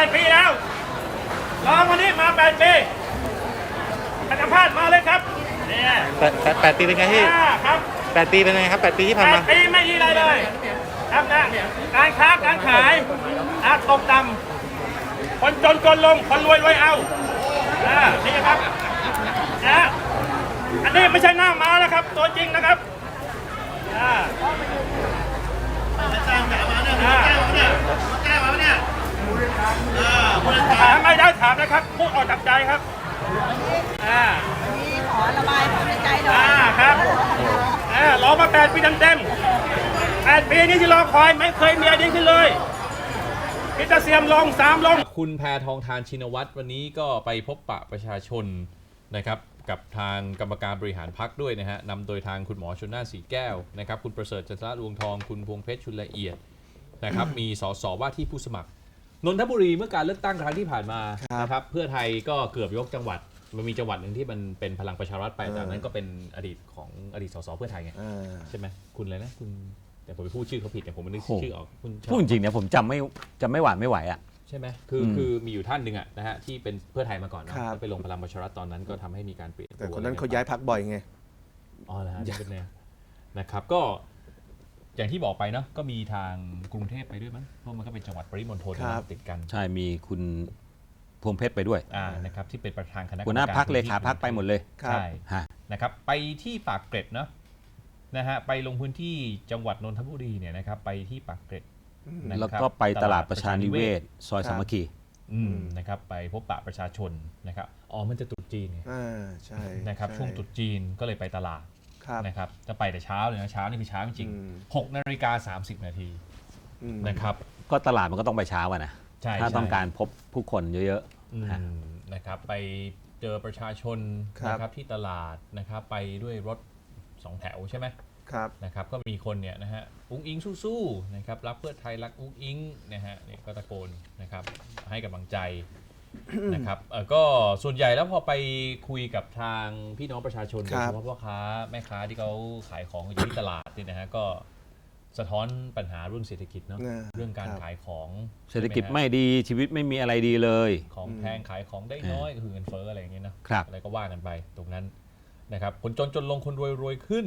8 ปีแล้วรอวันนี้มา 8 ปีอาจารย์พาดมาเลยครับเนี่ยแปดแปดแปดปีเป็นไงพี่อ่าครับแปดปีเป็นไงครับแปดปีที่ผ่านแปมาดปีไม่มีอะไรเลย ครับนะการค้าการขายอาตกต่ำคนจนจนลง คนรวยรวยเอาอ่านี่ครับนะอันนี้ไม่ใช่หน้าม้านะครับ ตัวจริงนะครับอ่าอ่า ถามไม่ได้ถามนะครับพูดออกจากใจครับอ่ามีขอระบายความในใจหน่อยอ่าครับอ่ารอมาแปดปีเต็มๆแปดปีนี้ที่รอคอยไม่เคยมีอะไรดีขึ้นเลยพิจาเสียมลงสามลง คุณแพทองทานชินวัตรวันนี้ก็ไปพบปะประชาชนนะครับกับทางกรรมการบริหารพักด้วยนะฮะนำโดยทางคุณหมอชนน่านสีแก้วนะครับคุณประเสริฐจันทรลวงทองคุณพวงเพชรชุนละเอียดนะครับมีสสว่าที่ผู้สมัคร นนทบุรีเมื่อการเลือกตั้งครั้งที่ผ่านมานะครับเพื่อไทยก็เกือบยกจังหวัด มันมีจังหวัดหนึ่งที่มันเป็นพลังประชารัฐไปแต่อันนั้นก็เป็นอดีตของอดีตสสเพื่อไทยไงอ่า ใช่ไหมคุณอะไรนะคุณแต่ผมไปพูดชื่อเขาผิดแต่ผมไม่นึกโอ้ชื่อออกคุณชอบพูดจริงๆเนี่ยผมจำไม่จำไม่หวานไม่ไหวอะ ใช่ไหมคืออม คือมีอยู่ท่านหนึ่งอะนะฮะที่เป็นเพื่อไทยมาก่อนเนอะครับ แล้วไปลงพลังประชารัฐตอนนั้นก็ทำให้มีการเปลี่ยนแต่ตัวคนนั้นอะไรเขาย้ายพักบ่อยไง อ๋อแล้วฮะนี่เป็นแนวนะครับก็ อย่างที่บอกไปเนาะก็มีทางกรุงเทพไปด้วยมั้งเพราะมันก็เป็นจังหวัดปริมณฑลครับ ติดกันใช่มีคุณพวงเพชรไปด้วยอ่านะครับที่เป็นประธานคณะกรรมหัวหน้าการพักเลพื้นที่ขาพักไปหมดเลยครับ ใช่ฮะนะครับไปที่ปากเกร็ดเนาะนะฮะไปลงพื้นที่จังหวัดนนทบุรีเนี่ยนะครับไปที่ปากเกร็ด นะครับแล้วก็ไปตลาดประชานิเวศซอยสามัคคี อืมนะครับไปพบปะประชาชนนะครับอ๋อมันจะตรุษจีนไงอ่าใช่นะครับใช่วงตรุษจีนก็เลยไปตลาด ครับนะครับจะไปแต่เช้าเลยนะเช้านี่คือเช้าจริงอืมๆ6นาฬิกา30นาทีอืม นะครับ ก็ตลาดมันก็ต้องไปเช้าอะนะ ใช่ถ้าใช่ ต้องการพบผู้คนเยอะ อืมฮะนะครับไปเจอประชาชนครับ นะครับที่ตลาดนะครับไปด้วยรถสองแถวใช่ไหมครับ นะครับก็มีคนเนี่ยนะฮะอุ้งอิงสู้ๆนะครับรักเพื่อไทยรักอุ้งอิงนะฮะเนี่ยก็ตะโกนนะครับให้กำลังใจ นะครับเออก็ส่วนใหญ่แล้วพอไปคุยกับทางพี่น้องประชาชนคโดรัยบเฉพาะพ่อค้าแม่ค้าที่เขาขายของอยู่ที่ตลาดเนี่ยนะฮะก็สะท้อนปัญหาเรื่องเศรษฐกิจเนาะอ่าเรื่องการครับ ขายของๆเศรษฐกิจใช่หฮะไม่ดีชีวิตไม่มีอะไรดีเลย ของแพงขายของได้น้อยก็คือเงินเฟ้ออะไรอย่างเงี้ยนะครับ อะไรก็ว่ากันไปตรงนั้นนะครับคนจนจนลงคนรวยรวยขึ้น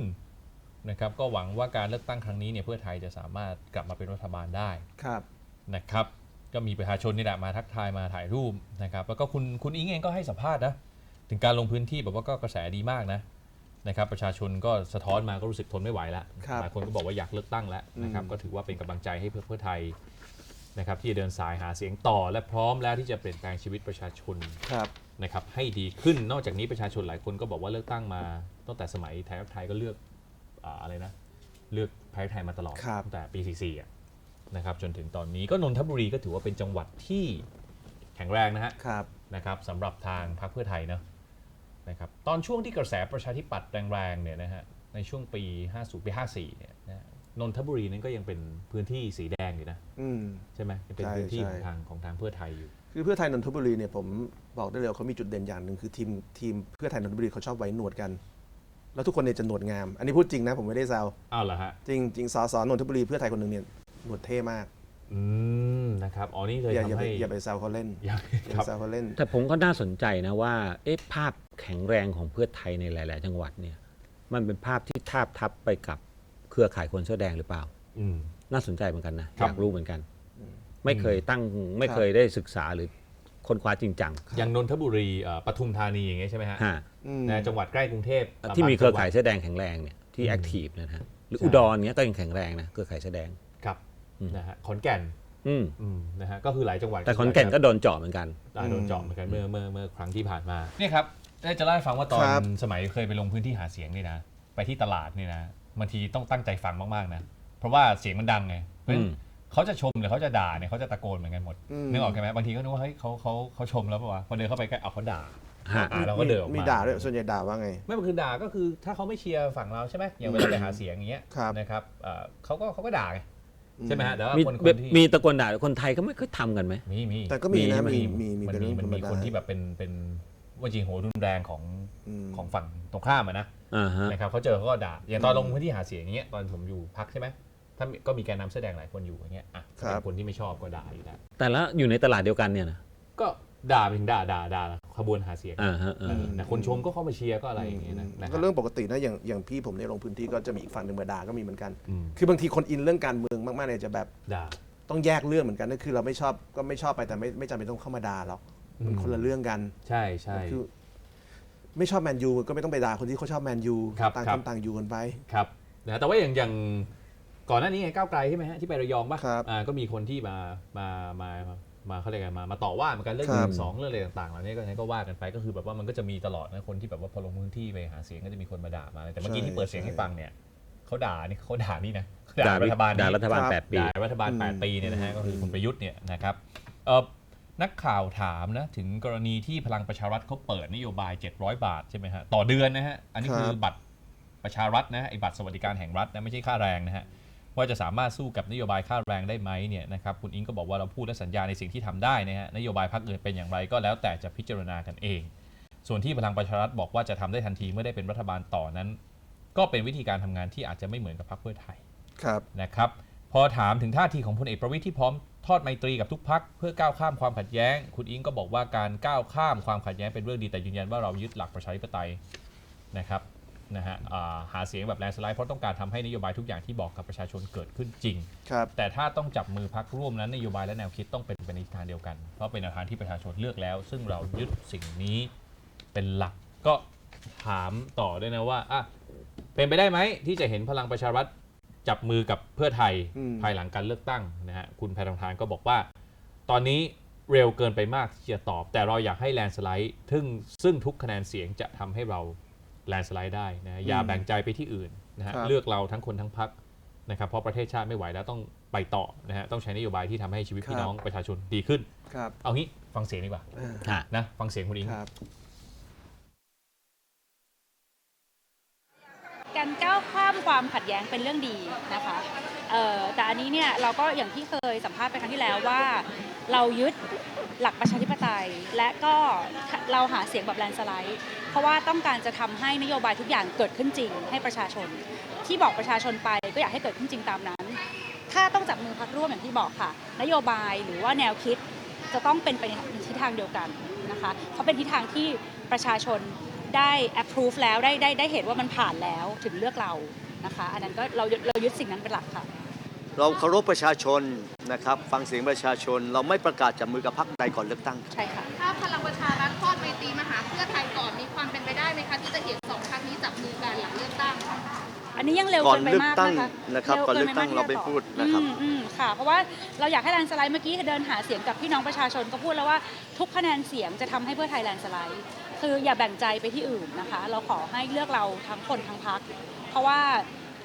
นะครับก็หวังว่าการเลือกตั้งครั้งนี้เนี่ยเพื่อไทยจะสามารถกลับมาเป็นรัฐบาลได้ ครับ นะครับ ก็มีประชาชนนี่แหละมาทักทายมาถ่ายรูปนะครับแล้วก็คุณคุณอิงเองก็ให้สัมภาษณ์นะถึงการลงพื้นที่แบบว่าก็กระแสดีมากนะนะครับประชาชนก็สะท้อนมาก็รู้สึกทนไม่ไหวแล้วครับหลายคนก็บอกว่าอยากเลือกตั้งแล้วนะครับอืมก็ถือว่าเป็นกำลังใจให้เพื่อเพื่อไทยนะครับที่จะเดินสายหาเสียงต่อ และพร้อมแล้วที่จะเปลี่ยนแปลงชีวิตประชาชนครับ นะครับให้ดีขึ้นนอกจากนี้ประชาชนหลายคนก็บอกว่าเลือกตั้งมาตั้งแต่สมัยไทยรักไทยก็เลือกอ่าอะไรนะ เลือกไทยรักไทยมาตลอดครับ ตั้งแต่ปี 44อะ นะครับจนถึงตอนนี้ก็นนทบุรีก็ถือว่าเป็นจังหวัดที่แข็งแรงนะฮะครับนะครับสำหรับทางพรรคเพื่อไทยเนอะนะครับตอนช่วงที่กระแสประชาธิปัตย์แรงๆเนี่ยนะฮะในช่วงปี 50 ปี 54เนี่ยนะฮะนนทบุรีนั้นก็ยังเป็นพื้นที่สีแดงอยู่นะอืม ใช่ไหมยังเป็นใช่พื้นที่ใช่ ของทางของทางเพื่อไทยอยู่ คือเพื่อไทยนนทบุรีเนี่ยผมบอกได้เลยว่าเขามีจุดเด่นอย่างหนึ่งคือทีมทีมเพื่อไทยนนทบุรีเขาชอบไว้หนวดกัน แล้วทุกคนเนี่ยจะหนวดงาม อันนี้พูดจริงนะผมไม่ได้แซวอ้าวเหรอฮะ จริงจริงสสนนทบุรีเพื่อไทยคนหนึ่งเนี่ย หนวดเท่มากอืมนะครับอ๋อนี่เลยอย่าอย่าทำไปให้อย่าไปแซวเขาเล่นอย่าอย่าคไปรับ แซวเขาเล่น แต่ผมก็น่าสนใจนะว่าเอ๊ะภาพแข็งแรงของเพื่อไทยในหลาย ๆ จังหวัดเนี่ยมันเป็นภาพที่ทาบทับไปกับเครือข่ายคนเสื้อแดงหรือเปล่า อืม น่าสนใจเหมือนกันนะครัอบ ยากรู้เหมือนกัน ไม่เคยตั้งไม่ครับเคยได้ศึกษาหรือค้นคว้าจริงจังอย่างนนทบุรีเอ่อปทุมธานีอย่างเงี้ยใช่ไหมฮะฮะอืมในจังหวัดใกล้กรุงเทพที่มีเครือข่ายบงจังหวัดเสื้อแดงแข็งแรงเนี่ยที่อืมแอคทีฟนะฮะหรือใช่อุดรเนี้ยก็ยังแข็งแรงนะเครือข่ายเสื้อแดงครับอืม นะฮะขอนแก่นอืมอืมนะฮะก็คือหลายจังหวัดแต่ขอนแก่นก็โดนเจาะเหมือนกันอ่าโดนเจาะเหมือนกันเมื่อเมื่อเมื่อครั้งที่ผ่านมาเนี่ยครับได้จะเล่าให้ฟังว่าตอนครับสมัยเคยไปลงพื้นที่หาเสียงนี่นะ ไปที่ตลาดนี่นะบางทีต้องตั้งใจฟังมากๆนะ เพราะว่าเสียงมันดังไงเพราะฉะนั้นอืมเขาจะชมหรือเขาจะด่าเนี่ยเขาจะตะโกนเหมือนกันหมดอืมนึกออกไหมบางทีก็นึกว่าเฮ้ยเขาเขาเขาชมแล้วป่าวะพอเดินเข้าไปใกล้เอาเขาด่าฮะอ่าเราก็เดินออกมามีมีด่าด้วยส่วนใหญ่ด่าว่าไง ไม่มันคือด่าก็คือถ้าเขาไม่เชียร์ฝั่งเราใช่ไหมอย่างเวลาไปหาเสียงอย่างเงี้ยครับนะครับเอ่อเขาก็เขาก็ด่าไง ใช่ไหมฮะแต่ว่ามีคนคนที่มีตะโกนด่าคนไทยก็ไม่ค่อยทำกันไหม มีมีแต่ก็มีนะมีมีมีมีมันเป็นมีเรื่องมันธรรมมีดา คนที่แบบเป็นเป็นว่าจริงโหรุนแรงของอืม ของฝั่งตรงข้ามอะนะอ่าฮะ นะครับเขาเจอเขาก็ด่าอย่างตอนลงพื้นที่หาเสียงอย่างเงี้ยตอนผมอยู่พักใช่ไหมถ้ถ้ามีก็มีแกนนำเสื้อแดงหลายคนอยู่อย่างเงี้ยอะครับ เป็นคนที่ไม่ชอบก็ด่าอยู่แล้วแต่ละอยู่ในตลาดเดียวกันเนี่ยนะก็ ด่าไปถึงด่าด่าด่าขบวนหาเสียงอ่าฮะอ่านะคนชมก็เข้ามาเชียร์ก็อะไรอย่างเงี้ยนะนะคก็รับ เรื่องปกตินะอย่างอย่างพี่ผมเนี่ยลงพื้นที่ก็จะมีอีกฝั่งหนึ่งมาด่าก็มีเหมือนกัน อืม คือบางทีคนอินเรื่องการเมืองมากๆเนี่ยจะแบบด่า ต้องแยกเรื่องเหมือนกันนั่นคือเราไม่ชอบก็ไม่ชอบไปแต่ไม่ไม่จำเป็นต้องเข้ามาด่าหรอกมันอืม คนละเรื่องกันใช่ใช่ คือ ไม่ชอบแมนยูก็ไม่ต้องไปด่าคนที่เขาชอบแมนยูครับต่างครัคบนต่างอยู่กันไป ครับนะแต่ว่าอย่างอย่างก่อนหน้านี้ไงก้าวไกลใช่ไหมฮะที่ไประยองป่ะครับ อ่าก็มีคนที่มามามา มาเขาเรียกไงมามาต่อว่าเหมือนกันเรื่องคหรับนึ่งสองเรื่องอะไรต่างๆเหล่านี้ก็นั้นก็ว่ากันไปก็คือแบบว่ามันก็จะมีตลอดนะคนที่แบบว่าพอลงพื้นที่ไปหาเสียงก็จะมีคนมาด่ามาแต่เมื่อกี้ที่เปิดเสียงให้ฟังเนี่ยเขาด่านี่เขาด่านี่นะเขาด่ารัฐบาลด่านี่รัฐบาลครับแปดปีด่ารัฐบาล8ปีเนี่ยนะฮะก็คือคุณประยุทธ์เนี่ยนะครับเอ่อนักข่าวถามนะถึงกรณีที่พลังประชารัฐเขาเปิดนโยบาย 700 บาทใช่ไหมฮะต่อเดือนนะฮะอันนี้คือครับบัตรประชารัฐนะไอ้บัตรสวัสดิการแห่งรัฐนะไม่ใช่ค่าแรงนะฮะ ว่าจะสามารถสู้กับนโยบายค่าแรงได้ไหมเนี่ยนะครับคุณอิงก็บอกว่าเราพูดและสัญญาในสิ่งที่ทำได้นะฮะนโยบายพรรคอื่นเป็นอย่างไรก็แล้วแต่จะพิจารณากันเอง ส่วนที่พลังประชารัฐบอกว่าจะทำได้ทันทีเมื่อได้เป็นรัฐบาลต่อนั้น ก็เป็นวิธีการทำงานที่อาจจะไม่เหมือนกับพรรคเพื่อไทยครับนะครับพอถามถึงท่าทีของพลเอกประวิทย์ที่พร้อมทอดไมตรีกับทุกพักเพื่อก้าวข้ามความขัดแย้ง คุณอิงก็บอกว่าการก้าวข้ามความขัดแย้งเป็นเรื่องดีแต่ยืนยันว่าเรายึดหลักประชาธิปไตยนะครับ นะฮะอ่าหาเสียงแบบแลนด์สไลด์เพราะต้องการทำให้นโยบายทุกอย่างที่บอกกับประชาชนเกิดขึ้นจริง ครับ แต่ถ้าต้องจับมือพักร่วมนั้นนโยบายและแนวคิดต้องเป็นไปในทิศทางเดียวกัน เพราะเป็นแนวทางที่ประชาชนเลือกแล้ว ซึ่งเรายึดสิ่งนี้เป็นหลักก็ถามต่อด้วยนะว่าอะเป็นไปได้ไหมที่จะเห็นพลังประชารัฐจับมือกับเพื่อไทยอืม ภายหลังการเลือกตั้งนะฮะคุณแพทองทานก็บอกว่า ตอนนี้เร็วเกินไปมากที่จะตอบ แต่เราอยากให้แลนด์สไลด์ซึ่งซึ่งทุกคะแนนเสียงจะทำให้เรา แลนด์สไลด์ได้นะอย่าแบ่งใจไปที่อื่นนะฮะครับ เลือกเราทั้งคนทั้งพักนะครับเพราะประเทศชาติไม่ไหวแล้วต้องไปต่อนะฮะต้องใช้นโยบายที่ทำให้ชีวิตพี่น้องประชาชนดีขึ้น ครับเอางี้ฟังเสียงดีกว่าอ่าค่ะ นะฟังเสียงคุณอิง ครับ การก้าวข้ามความขัดแย้งเป็นเรื่องดีนะคะ เอ่อแต่อันนี้เนี่ยเราก็อย่างที่เคยสัมภาษณ์ไปครั้งที่แล้วว่า เรายึดหลักประชาธิปไตย และก็เราหาเสียงแบบแลนสไลด์ เพราะว่าต้องการจะทำให้นโยบายทุกอย่างเกิดขึ้นจริง ให้ประชาชน ที่บอกประชาชนไปก็อยากให้เกิดขึ้นจริงตามนั้น ถ้าต้องจับมือพักร่วมอย่างที่บอกค่ะ นโยบายหรือว่าแนวคิดจะต้องเป็นไปในทิศทางเดียวกันนะคะเพราะเป็นทิศทางที่ประชาชนได้ approve แล้วได้ได้ได้เห็นว่ามันผ่านแล้วถึงเลือกเรานะคะ อันนั้นก็เราเรายึดสิ่งนั้นเป็นหลักค่ะ เราเคารพประชาชนนะครับ ฟังเสียงประชาชน เราไม่ประกาศจับมือกับพรรคใดก่อนเลือกตั้งใช่ค่ะถ้าพลังประชารัฐทอดไมตรีมาหาเพื่อไทยก่อนมีความเป็นไปได้ไหมคะที่จะเห็นสองพรรคนี้จับมือกันหลังเลือกตั้ง อันนี้ยังเร็วก่อนเกินไปเลือกมากตั้งนะคะนะครับร็วก่อนเลือกไปตั้งที่เราไม่จะตอบพูดนะครับ อืมอืมค่ะ เพราะว่าเราอยากให้แลนด์สไลด์เมื่อกี้เดินหาเสียงกับพี่น้องประชาชนก็พูดแล้วว่าทุกคะแนนเสียงจะทำให้เพื่อไทยแลนด์สไลด์ คืออย่าแบ่งใจไปที่อื่นนะคะ เราขอให้เลือกเราทั้งคนทั้งพักเพราะว่า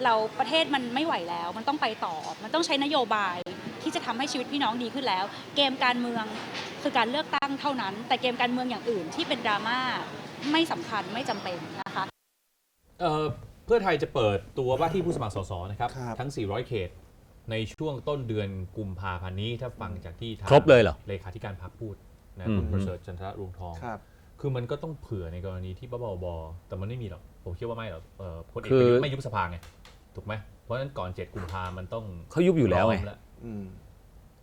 เราประเทศมันไม่ไหวแล้ว มันต้องไปต่อ มันต้องใช้นโยบายที่จะทำให้ชีวิตพี่น้องดีขึ้นแล้ว เกมการเมืองคือการเลือกตั้งเท่านั้น แต่เกมการเมืองอย่างอื่นที่เป็นดราม่าไม่สำคัญไม่จำเป็นนะคะเอ่อเพื่อไทยจะเปิดตัวว่าที่ผู้สมัครสสนะครับครับทั้ง 400 เขตในช่วงต้นเดือนกุมภาพันธ์นี้ถ้าฟังจากที่ทางครบเลยเหรอเลขาธิการพรรคพูดนะอืมคุณประเสริฐจันทรรวงทองครับคือมันก็ต้องเผื่อในกรณีที่บ้าๆบอๆแต่มันไม่มีหรอก ผมคิดว่าไม่หรอกเอ่อพลเอกคืประอยุทธ์ไม่ยุบสภาไงถูกไหมเพราะฉะนั้นก่อน7กุมภามันต้องเขายุบอยู่แล้วไงพร้มอืม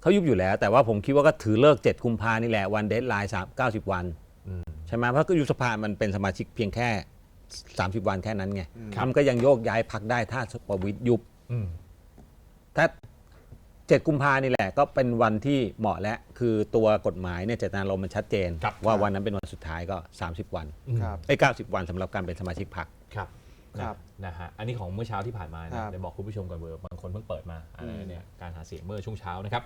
เขายุบอยู่แล้ว แต่ว่าผมคิดว่าก็ถือเลิก7กุมภานี่แหละวันเดทไลน์สามเก้าสิบวัน อืม ใช่ไหมเพราะก็ยุบสภามันเป็นสมาชิกเพียงแค่ 30 วันแค่นั้นไงอืมทำก็ยังโยกย้ายพักได้ถ้าประวิตยยุบ อืมถ้า 7 กุมภานี่แหละก็เป็นวันที่เหมาะและคือตัวกฎหมายเนี่ยเจตนารมณ์มันชัดเจน ครับ ว่าวันนั้นเป็นวันสุดท้ายก็ 30 วันอืมครับ ไอ้เก้าสิบวันสำหรับการเป็นสมาชิกพรรค ครับครับนะฮะอันนี้ของเมื่อเช้าที่ผ่านมาคนะรับ เดี๋ยวบอกคุณผู้ชมกันเบอร์บางคนเพิ่งเปิดมาอะไรอืมเนี่ยการหาเสียงเมื่อช่วงเช้านะครับ